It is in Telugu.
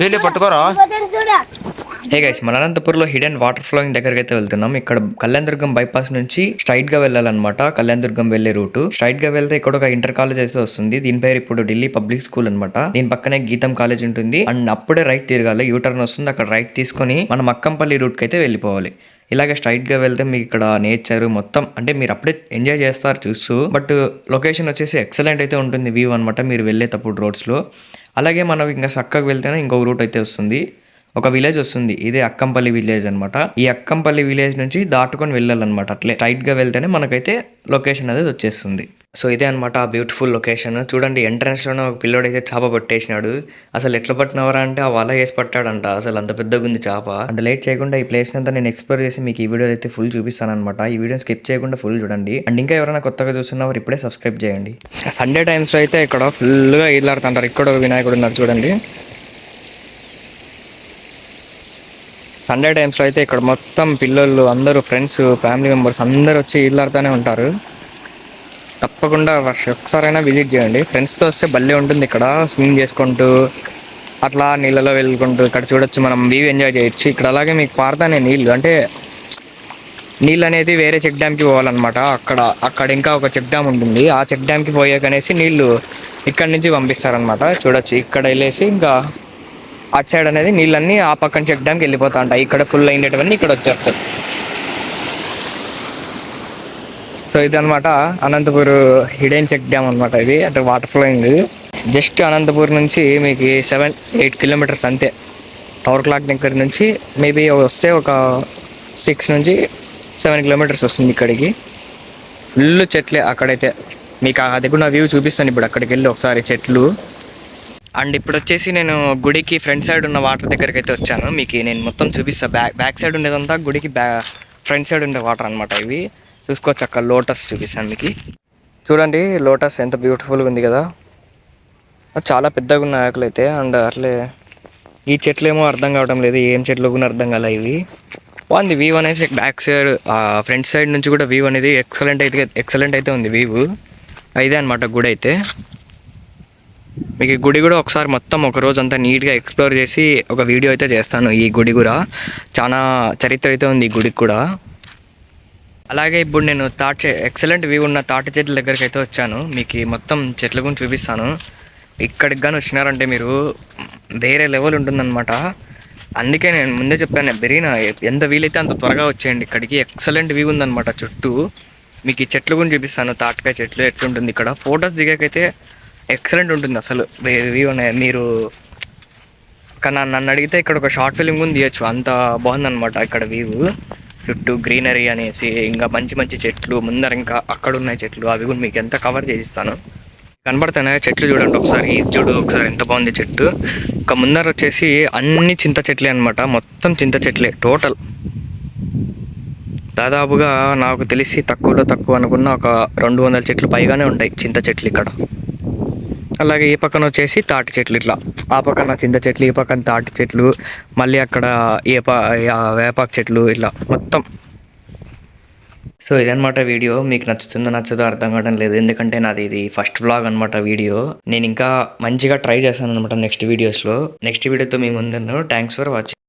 లేదు పట్టుకోరా? హే గైస్ మన అనంతపురంలో హిడెన్ వాటర్ ఫ్లోయింగ్ దగ్గరికి అయితే వెళ్తున్నాం. ఇక్కడ కళ్యాణదుర్గం బైపాస్ నుంచి స్ట్రైట్గా వెళ్ళాలన్నమాట. కళ్యాణదుర్గం వెళ్ళే రూట్. స్ట్రైట్గా వెళ్తే ఇక్కడ ఒక ఇంటర్ కాలేజ్ అయితే వస్తుంది. దీని పేరు ఇప్పుడు ఢిల్లీ పబ్లిక్ స్కూల్ అనమాట దీని పక్కనే గీతం కాలేజ్ ఉంటుంది. అండ్ అప్పుడే రైట్ తిరగాలి యూ టర్న్ వస్తుంది. అక్కడ రైట్ తీసుకొని మనం అక్కంపల్లి రూట్కి అయితే వెళ్ళిపోవాలి. ఇలాగే స్ట్రైట్గా వెళ్తే మీకు ఇక్కడ నేచర్ మొత్తం అంటే మీరు అప్పుడే ఎంజాయ్ చేస్తారు చూస్తూ. బట్ లొకేషన్ వచ్చేసి ఎక్సలెంట్ అయితే ఉంటుంది వ్యూ అనమాట మీరు వెళ్ళేటప్పుడు రోడ్స్లో. అలాగే మనం ఇంకా చక్కగా వెళ్తేనే ఇంకొక రూట్ అయితే వస్తుంది. ఒక విలేజ్ వస్తుంది. ఇదే అక్కంపల్లి విలేజ్ అనమాట ఈ అక్కంపల్లి విలేజ్ నుంచి దాటుకొని వెళ్ళాలన్నమాట. అట్లే టైట్గా వెళ్తేనే మనకైతే లొకేషన్ అనేది వచ్చేస్తుంది. సో ఇదే అనమాట ఆ బ్యూటిఫుల్ లొకేషన్ చూడండి ఎంట్రన్స్లోనే ఒక పిల్లోడు అయితే చేప పట్టేసినాడు. అసలు ఎట్లా పట్టినవరా అంటే ఆ వల వేసి పట్టాడంట. అసలు అంత పెద్దగా ఉంది చేప. అంత లేట్ చేయకుండా ఈ ప్లేస్ అంతా నేను ఎక్స్ప్లోర్ చేసి మీకు ఈ వీడియో అయితే ఫుల్ చూపిస్తాను అనమాట ఈ వీడియో స్కిప్ చేయకుండా ఫుల్ చూడండి. అండ్ ఇంకా ఎవరైనా కొత్తగా చూస్తున్నవారు ఇప్పుడే సబ్స్క్రైబ్ చేయండి. సండే టైమ్స్లో అయితే ఇక్కడ ఫుల్గా ఈలాడుతుంటారు ఇక్కడ ఒక వినాయకుడు ఉన్నారు చూడండి. సండే టైమ్స్లో అయితే ఇక్కడ మొత్తం పిల్లలు అందరూ ఫ్రెండ్స్ ఫ్యామిలీ మెంబర్స్ అందరూ వచ్చి ఇల్లాడుతూనే ఉంటారు. తప్పకుండా ఒకసారైనా విజిట్ చేయండి. ఫ్రెండ్స్తో వస్తే భలే ఉంటుంది ఇక్కడ. స్విమ్మింగ్ చేసుకుంటూ అట్లా నీళ్ళలో వెళ్ళుకుంటూ ఇక్కడ చూడొచ్చు మనం వ్యూ ఎంజాయ్ చేయొచ్చు. ఇక్కడ అలాగే మీకు పారుతానే నీళ్ళు. అంటే నీళ్ళు అనేది వేరే చెక్ డ్యామ్కి పోవాలన్నమాట. అక్కడ అక్కడ ఇంకా ఒక చెక్ డ్యామ్ ఉంటుంది. ఆ చెక్ డ్యామ్కి పోయాకనేసి నీళ్ళు ఇక్కడ నుంచి పంపిస్తారనమాట చూడొచ్చు. ఇక్కడ వెళ్ళేసి ఇంకా అటు సైడ్ అనేది నీళ్ళన్నీ ఆ పక్కన చెక్ డ్యామ్కి వెళ్ళిపోతా ఉంటాయి. ఇక్కడ ఫుల్ అయ్యేటవన్నీ ఇక్కడ వచ్చేస్తాయి. సో ఇదన్నమాట అనంతపూర్ హిడెన్ చెక్ డ్యామ్ అనమాట ఇది. అంటే వాటర్ ఫ్లోయింగ్ జస్ట్ అనంతపూర్ నుంచి మీకు సెవెన్ ఎయిట్ కిలోమీటర్స్ అంతే. టవర్ క్లాక్ దగ్గర నుంచి మేబీ వస్తే ఒక సిక్స్ నుంచి సెవెన్ కిలోమీటర్స్ వస్తుంది ఇక్కడికి. ఫుల్ చెట్లే అక్కడైతే. మీకు అది కూడా వ్యూ చూపిస్తాను ఇప్పుడు అక్కడికి వెళ్ళి ఒకసారి చెట్లు. అండ్ ఇప్పుడు వచ్చేసి నేను గుడికి ఫ్రంట్ సైడ్ ఉన్న వాటర్ దగ్గరికి అయితే వచ్చాను. మీకు నేను మొత్తం చూపిస్తాను బ్యాక్ బ్యాక్ సైడ్ ఉండేదంతా గుడికి బ్యా ఫ్రంట్ సైడ్ ఉండే వాటర్ అనమాట ఇవి. చూసుకోవచ్చు అక్కడ లోటస్ చూపిస్తాను మీకు. చూడండి లోటస్ ఎంత బ్యూటిఫుల్గా ఉంది కదా. చాలా పెద్దగా ఉన్న ఆకులు అయితే అండ్ అట్లే ఈ చెట్లు ఏమో అర్థం కావడం లేదు. ఏం చెట్లు కూడా అర్థం కాలే ఇవి. బాగుంది వ్యూ అనేసి బ్యాక్ సైడ్ ఫ్రంట్ సైడ్ నుంచి కూడా వ్యూ అనేది ఎక్సలెంట్ అయితే ఎక్సలెంట్ అయితే ఉంది వ్యూ. ఇదే అనమాట గుడి అయితే మీకు ఈ గుడి కూడా ఒకసారి మొత్తం ఒక రోజు అంతా నీట్గా ఎక్స్ప్లోర్ చేసి ఒక వీడియో అయితే చేస్తాను ఈ గుడి కూడా. చాలా చరిత్ర అయితే ఉంది ఈ గుడికి కూడా. అలాగే ఇప్పుడు నేను తాటి చె ఎక్సలెంట్ వ్యూ ఉన్న తాటి చెట్ల దగ్గరికి అయితే వచ్చాను. మీకు మొత్తం చెట్ల గురించి చూపిస్తాను. ఇక్కడికి కానీ వచ్చినారంటే మీరు వేరే లెవెల్ ఉంటుందన్నమాట. అందుకే నేను ముందే చెప్పాను బెరీనా ఎంత వీలైతే అంత త్వరగా వచ్చేయండి ఇక్కడికి. ఎక్సలెంట్ వ్యూ ఉందన్నమాట చుట్టూ. మీకు ఈ చెట్లు గురించి చూపిస్తాను తాటికాయ చెట్లు ఎట్లుంటుంది ఇక్కడ. ఫొటోస్ దిగాకైతే ఎక్సలెంట్ ఉంటుంది అసలు. వ్యూ మీరు కానీ నన్ను అడిగితే ఇక్కడ ఒక షార్ట్ ఫిలిం కూడా తీయచ్చు అంత బాగుందన్నమాట ఇక్కడ వ్యూ చుట్టూ గ్రీనరీ అనేసి ఇంకా మంచి మంచి చెట్లు ముందర ఇంకా అక్కడ ఉన్నాయి చెట్లు అవి కూడా మీకు ఎంత కవర్ చేయిస్తాను. కనబడుతున్నాయి చెట్లు చూడండి ఒకసారి. ఇది చూడు ఒకసారి ఎంత బాగుంది చెట్టు. ఇంకా ముందర వచ్చేసి అన్ని చింత చెట్లే అనమాట మొత్తం చింత చెట్లే టోటల్ దాదాపుగా నాకు తెలిసి తక్కువలో తక్కువ అనుకున్న ఒక రెండు వందల చెట్లు పైగానే ఉంటాయి చింత చెట్లు ఇక్కడ. అలాగే ఈ పక్కన వచ్చేసి తాటి చెట్లు ఇట్లా. ఆ పక్కన చింత చెట్లు ఈ పక్కన తాటి చెట్లు మళ్ళీ అక్కడ ఏప వేపాకు చెట్లు ఇట్లా మొత్తం. సో ఇదనమాట వీడియో. మీకు నచ్చుతుందో నచ్చదో అర్థం కావడం లేదు. ఎందుకంటే నాది ఇది ఫస్ట్ బ్లాగ్ అనమాట వీడియో. నేను ఇంకా మంచిగా ట్రై చేశాను అనమాట నెక్స్ట్ వీడియోస్లో. నెక్స్ట్ వీడియోతో మీ ముందున్నాను థ్యాంక్స్ ఫర్ వాచింగ్